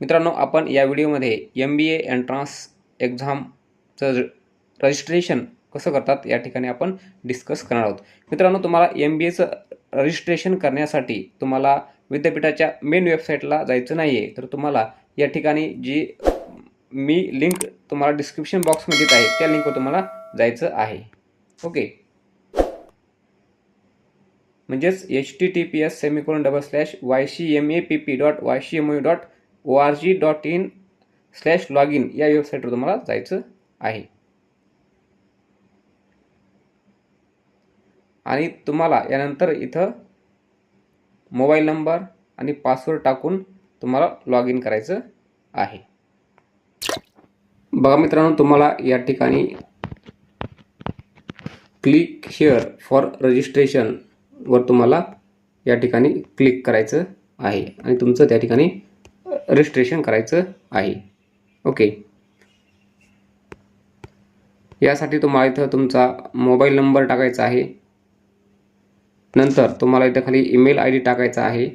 मित्रांनो आपण या व्हिडिओमध्ये एम बी ए एंट्रान्स एक्झामचं रजिस्ट्रेशन कसं करतात या ठिकाणी आपण डिस्कस करणार आहोत. मित्रांनो तुम्हाला एम बी एचं रजिस्ट्रेशन करण्यासाठी तुम्हाला विद्यापीठाच्या मेन वेबसाईटला जायचं नाही आहे तर तुम्हाला या ठिकाणी जी मी लिंक तुम्हाला डिस्क्रिप्शन बॉक्समध्ये देत आहे त्या लिंकवर तुम्हाला जायचं आहे. ओके म्हणजेच H T T P S semicolon double slash Y C M A P P dot Y C M U dot O R G dot in slash log in या वेबसाईटवर तुम्हाला जायचं आहे. आणि तुम्हाला यानंतर इथं मोबाईल नंबर आणि पासवर्ड टाकून तुम्हाला लॉग इन करायचं आहे. बघा मित्रांनो तुम्हाला या ठिकाणी क्लिक हिअर फॉर रजिस्ट्रेशनवर तुम्हाला या ठिकाणी क्लिक करायचं आहे. आणि तुमचं त्या ठिकाणी रजिस्ट्रेशन करायचं आहे. ओके यासाठी तुम्हाला इथं तुमचा मोबाईल नंबर टाकायचा आहे. नंतर तुम्हाला इथं खाली ईमेल आय डी टाकायचा आहे.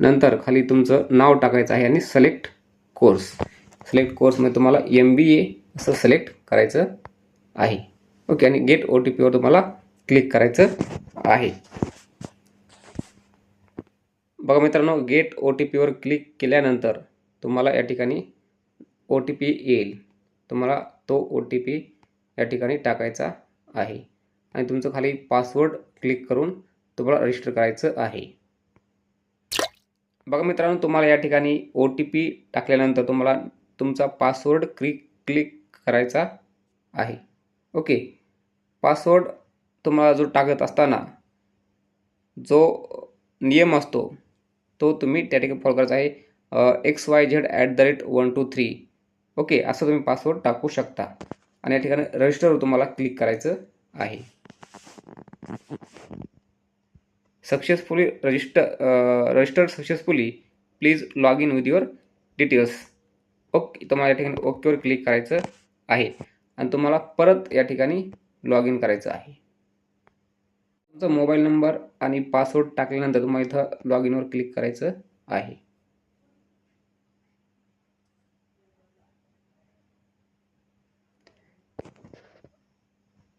नंतर खाली तुमचं नाव टाकायचं आहे आणि सिलेक्ट कोर्स सिलेक्ट कोर्समध्ये तुम्हाला एम बी ए असं सिलेक्ट करायचं आहे. ओके आणि गेट ओ टी पीवर तुम्हाला क्लिक करायचं आहे. बघा मित्रांनो गेट ओ टी पीवर क्लिक केल्यानंतर तुम्हाला या ठिकाणी ओ टी पी येईल. तुम्हाला तो ओ टी पी या ठिकाणी टाकायचा आहे. आणि तुमचं खाली पासवर्ड क्लिक करून तुम्हाला रजिस्टर करायचं आहे. बघा मित्रांनो तुम्हाला या ठिकाणी ओ टी पी टाकल्यानंतर तुम्हाला तुमचा पासवर्ड क्लिक क्लिक करायचा आहे. ओके. पासवर्ड तुम्हाला जो टाकत असताना जो नियम असतो तो तुम्ही त्या ठिकाणी फॉलो करायचा आहे. X Y Z at the rate one two three okay असं तुम्ही पासवर्ड टाकू शकता. आणि या ठिकाणी रजिस्टरवर तुम्हाला क्लिक करायचं आहे. Successfully register registered successfully please log in with your details okay तुम्हाला या ठिकाणी ओकेवर क्लिक करायचं आहे. आणि तुम्हाला परत या ठिकाणी लॉग इन करायचं आहे. तुमचा मोबाईल नंबर आणि पासवर्ड टाकल्यानंतर तुम्हाला इथं लॉग इनवर क्लिक करायचं आहे.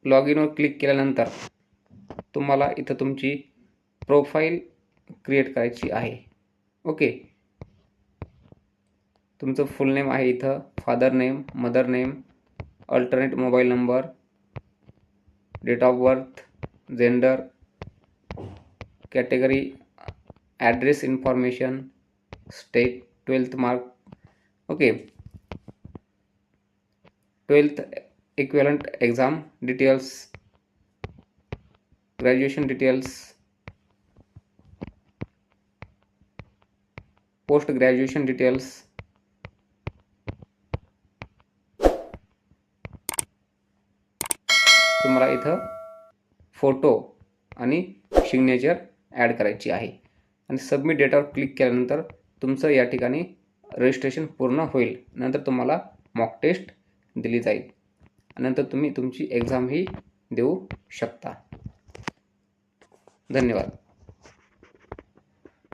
लॉग इनवर क्लिक केल्यानंतर तुम्हाला इथं तुमची प्रोफाईल क्रिएट करायची आहे. ओके. तुमचं फुल नेम आहे इथं. Father name mother name alternate mobile number date of birth gender category address information state twelfth mark okay twelfth equivalent exam details graduation details post graduation details तुम्हारा इधर photo आणि signature add करायची आहे. आणि submit डेटावर click केल्यानंतर तुमचं या ठिकाणी रजिस्ट्रेशन पूर्ण होईल. नंतर तुम्हाला मॉक टेस्ट दिली जाईल. नंतर तुम्ही तुमची एक्झामही देऊ शकता. धन्यवाद.